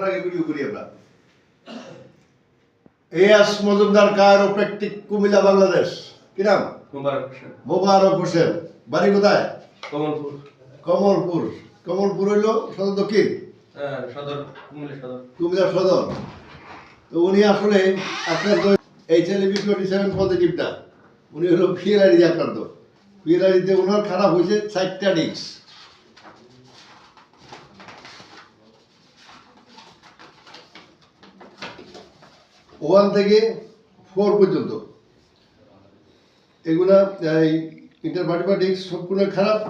সবার আগে ভিডিও করি আমরা। এয়াস মজুমদার কায়োপ্র্যাকটিক কুমিল্লা বাংলাদেশ। কি নাম? মুবারক হোসেন। মোবারক হোসেন। বাড়ি কোথায়? কমলপুর। কমলপুর। কমলপুর হইল সদর দক্ষিণ? হ্যাঁ, সদর কুমিল্লা সদর। কুমিল্লা সদর। তো উনি আসলে আপনার তো H L B twenty seven পজিটিভটা উনি হলো ফিএলআইডি আক্রান্ত। ফিএলআইডিতে ওনার খারাপ হয়েছে চারটা ডিস্ক ওয়ান থেকে ফোর পর্যন্ত। এগুলা, এই ইন্টারভার্টিভা ডিস্ক সবগুলো খারাপ।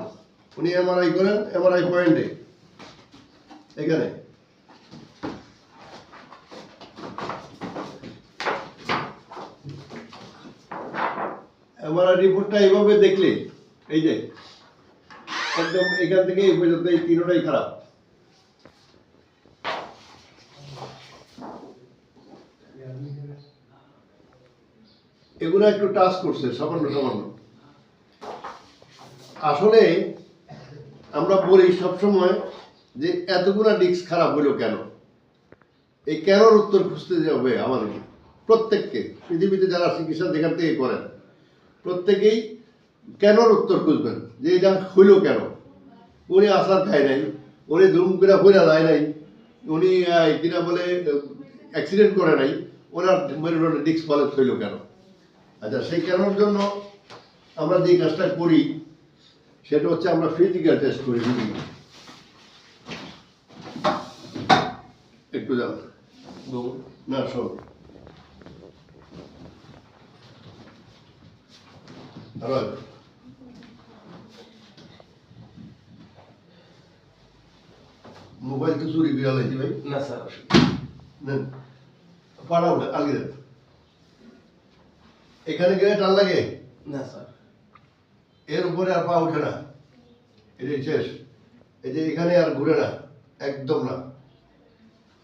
উনি এমআরআই করেন এমআরআই পয়েন্টে এখানে। আমার রিপোর্টটা এইভাবে দেখলে, এই যে, একদম এখান থেকে এই পর্যন্ত এই তিনটাই খারাপ। এগুলো একটু টাচ করছে, সামান্য সামান্য। আসলে আমরা বলি সবসময় যে এতগুলা ডিস্ক খারাপ হলো কেন? এই কেনর উত্তর খুঁজতে যাবে আমাদেরকে। প্রত্যেককে, পৃথিবীতে যারা চিকিৎসা যেখান থেকে করেন, প্রত্যেকেই কেনর উত্তর খুঁজবেন, যে এটা হইল কেন? উনি আসার খায় নাই, উনি ধুম করে হইরা যায় নাই, উনি কিনা বলে অ্যাক্সিডেন্ট করে নাই, ওনার মেরুদণ্ডে ডিস্ক পালেট হইল কেন? আচ্ছা সেই কেনর জন্য আমরা যে কাজটা করি সেটা হচ্ছে আমরা ফিজিক্যাল টেস্ট করি। একটু যাও না শোন। মোবাইল তো চুরি লাইছি ভাই। না স্যার। পাড়াও আগে দেন এখানে গেলে টান লাগে? না স্যার। এর উপরে আর পা ওঠে না। এটাই শেষ। এই যে এখানে আর ঘুরে না। একদম না।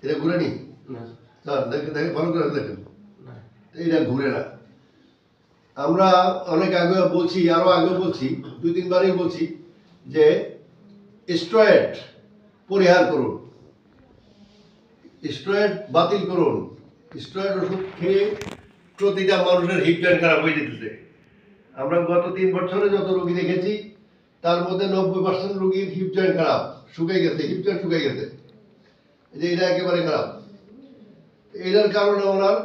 এটা ঘুরে নি? না স্যার। দেখেন দেখেন ভালো করে দেখেন। না। এইটা ঘুরে না। আমরা অনেক আগে বলছি আরও আগে বলছি দুই তিনবারই বলছি যে স্ট্রয়েড পরিহার করুন। স্ট্রয়েড বাতিল করুন। স্ট্রয়েড ওষুধ খেয়ে প্রতিটা মানুষের জয়েন্ট খারাপ হয়ে যেতেছে। আমরা গত তিন বছরে যত রোগী দেখেছি, তার মধ্যে নব্বই পার্সেন্ট রোগীর হিপ জয়েন্ট খারাপ, শুকিয়ে গেছে হিপ জয়েন্ট শুকিয়ে গেছে। যে এটা একেবারে খারাপ। এটার কারণে ওনার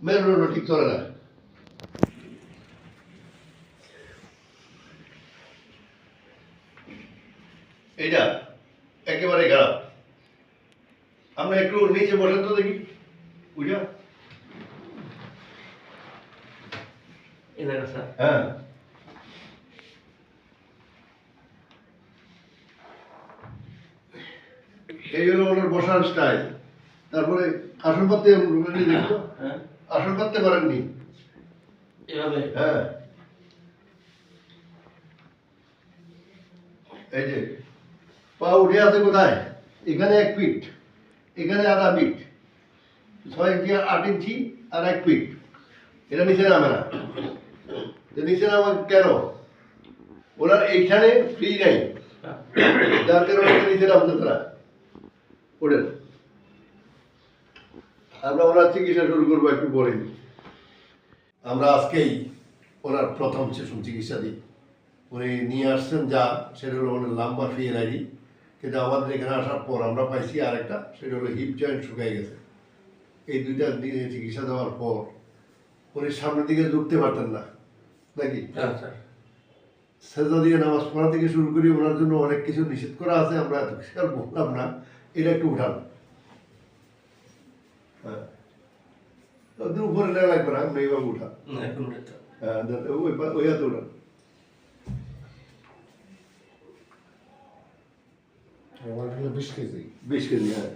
মেরুদণ্ড ঠিক চলে না। এটা একেবারে খারাপ। আমরা একটু নিচে বসেন তো দেখি। বুঝা এনারা স্যার হ্যাঁ। এই হলো ওনার বসার স্টাইল তারপরে আসন হ্যাঁ। আসন পাততে পারেননি এভাবে? হ্যাঁ। এই যে পা উঠে আছে কোথায়? এখানে এক ফিট এখানে আধা ফিট। ছয় ইঞ্চি আট ইঞ্চি আর এক ফিট। এটা নিচে নামে না। যে নিচে কেন? ওনার এইখানে ফ্রি নাই। যার কারণে নিচে নামতেছে না ওঠেন। আমরা ওনার চিকিৎসা শুরু করব একটু পরে আমরা আজকেই ওনার প্রথম সেশন চিকিৎসা দিই। উনি নিয়ে আসছেন যা, সেটা হলো ওনার লাম্বা ফিয়ের আইডি কিন্তু আমাদের এখানে আসার পর আমরা পাইছি আরেকটা, সেটা হলো হিপ জয়েন্ট শুকাই গেছে। এই দুইটা দিনে চিকিৎসা দেওয়ার পর উনি সামনের দিকে ঢুকতে পারতেন না। নাকি? হ্যাঁ সেজা দিয়ে নামাজ পড়া থেকে শুরু করি ওনার জন্য অনেক কিছু নিষেধ করা আছে আমরা এত কিছু আর বললাম না। এটা একটু উঠান। হ্যাঁ। উপরে নেওয়া লাগবে না এইভাবে উঠান। উঠে হ্যাঁ ওই হাতে উঠান। বিশ কেজি। বিশ কেজি হ্যাঁ।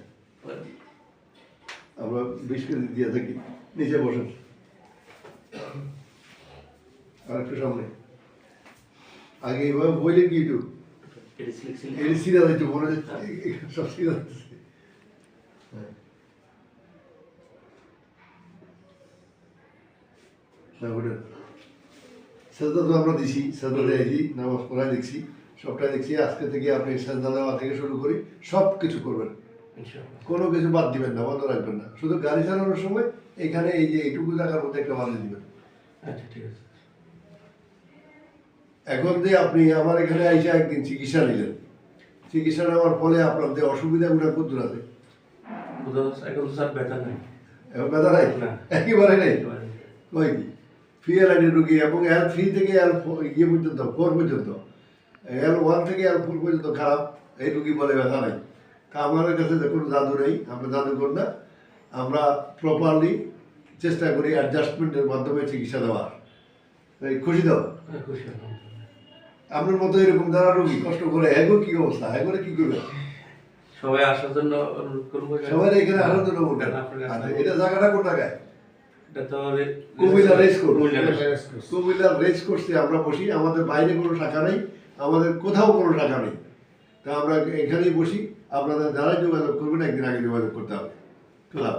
আমরা বিশ কেজি দিয়ে থাকি নিচে বসেন। আর একটু সামনে। আগে এইভাবে বইলে কি একটু? এটা সিধা যাইতো মনে হচ্ছে সব সিধা যাচ্ছে হ্যাঁ। না ওটা সেজদা তো আমরা দিছি সেজদা দিয়েছি নামাজ পড়ায় দেখছি সবটাই দেখছি আজকে থেকে আপনি সেজদা দেওয়া থেকে শুরু করি সব কিছু করবেন কোনো কিছু বাদ দিবেন না বন্ধ রাখবেন না। শুধু গাড়ি চালানোর সময় এখানে এই যে এইটুকু জায়গার মধ্যে একটা বাঁধে দিবেন। আচ্ছা ঠিক আছে। এখন যে আপনি আমার এখানে আইসা একদিন চিকিৎসা নিলেন। চিকিৎসা নেওয়ার ফলে আপনার যে অসুবিধাগুলো কদ্দুর আছে। এখন স্যার ব্যথা নাই। এখন ব্যথা নাই। একেবারে নেই। কই কি? ফিএল আইডি রুগী এবং এল থ্রি থেকে এল ইয়ে পর্যন্ত ফোর পর্যন্ত। এল ওয়ান থেকে এল ফোর পর্যন্ত খারাপ এই রুগী বলে ব্যথা নাই। তা আমাদের কাছে কোনো জাদু নেই আমরা জাদু করি না। আমরা প্রপারলি চেষ্টা করি অ্যাডজাস্টমেন্টের মাধ্যমে চিকিৎসা দেওয়ার। খুশি দাও হ্যাঁ, খুশি। আপনার মতো এরকম যারা রুগী কষ্ট করে হ্যাগো কি অবস্থা? হ্যাগোরে কি করবে? সবাই আসার জন্য অনুরোধ করব সবাই এখানে আসার জন্য বলবেন। আচ্ছা এটা জায়গাটা কোন জায়গায় এটা তো রে- Comilla race course Comilla race course. কুমিল্লার রেস কোর্সে আমরা বসি। আমাদের বাইরে কোনো শাখা নেই আমাদের কোথাও কোনো শাখা নেই। তা আমরা এখানেই বসি। আপনাদের যারা যোগাযোগ করবেন একদিন আগে যোগাযোগ করতে হবে। খোলা